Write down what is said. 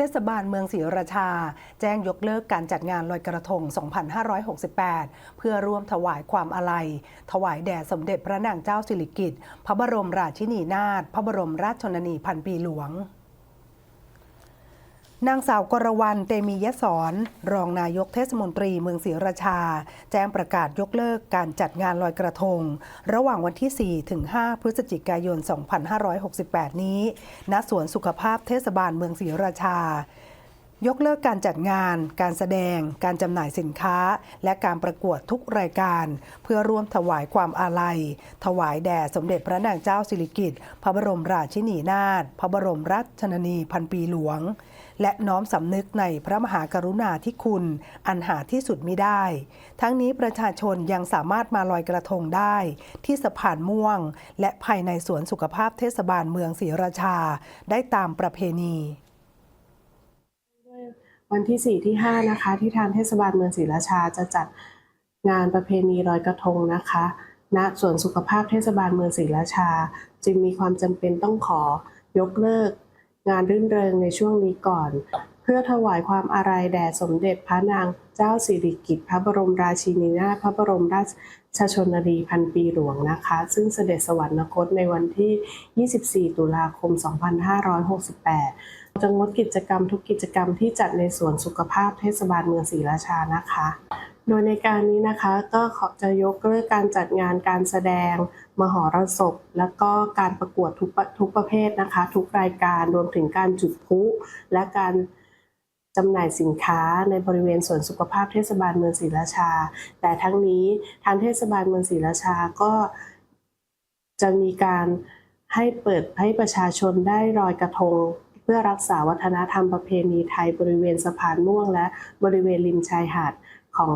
ทศบาลเมืองศรีราชา แจ้งยกเลิกการจัดงานลอยกระทง 2568 เพื่อร่วมถวายความอาลัย ถวายแด่สมเด็จพระนางเจ้าสิริกิติ์พระบรมราชินีนาถพระบรมราชชนนีพันปีหลวง นางสาวกรวรรณเตมียศรรองนายกเทศมนตรีเมืองศรีราชา แจ้งประกาศยกเลิกการจัดงานลอยกระทง ระหว่างวันที่ 4 ถึง 5 พฤศจิกายน 2568 นี้ ณ สวนสุขภาพเทศบาลเมืองศรีราชา ยกเลิกการจัดงาน การแสดง การจำหน่ายสินค้า และการประกวดทุกรายการ เพื่อร่วมถวายความอาลัย ถวายแด่สมเด็จพระนางเจ้าสิริกิติ์พระบรมราชินีนาถพระบรมราชชนนีพันปีหลวง และน้อมสำนึกในพระมหากรุณาธิคุณ อันหาที่สุดมิได้ ทั้งนี้ประชาชนยังสามารถมาลอยกระทงได้ ที่สะพานม่วง และภายในสวนสุขภาพเทศบาลเมืองศรีราชา ได้ตามประเพณี วันที่ 4 ที่ 5 นะคะ ที่ทางเทศบาลเมืองศรีราชาจะจัดงานประเพณีลอยกระทงนะคะณสวนสุขภาพเทศบาลเมืองศรีราชา จึงมีความจำเป็นต้องขอยกเลิก งานรื่นเริงในช่วงนี้ก่อน เพื่อถวายความอาลัยแด่สมเด็จพระนางเจ้าสิริกิติ์พระบรมราชินีนาถพระบรมราชชนนีพันปีหลวงนะคะ ซึ่งเสด็จสวรรคตในวันที่ 24 ตุลาคม 2568จะงดกิจกรรมทุกกิจกรรมที่จัดในสวนสุขภาพเทศบาลเมืองศรีราชานะคะ โดยในการนี้นะคะก็ขอจะยกเลิกการจัดงานการแสดง มหรสพ แล้วก็การประกวดทุกประทุกประเภทนะคะ ทุกรายการรวมถึงการจุดพลุและการจำหน่ายสินค้าในบริเวณสวนสุขภาพเทศบาลเมืองศรีราชา แต่ทั้งนี้ทางเทศบาลเมืองศรีราชาก็จะมีการให้เปิดให้ประชาชนได้ลอยกระทง พื่อรักษาวัฒนธรรมประเพณีไทยบริเวณสะพานม่วงและบริเวณริมชายหาดของ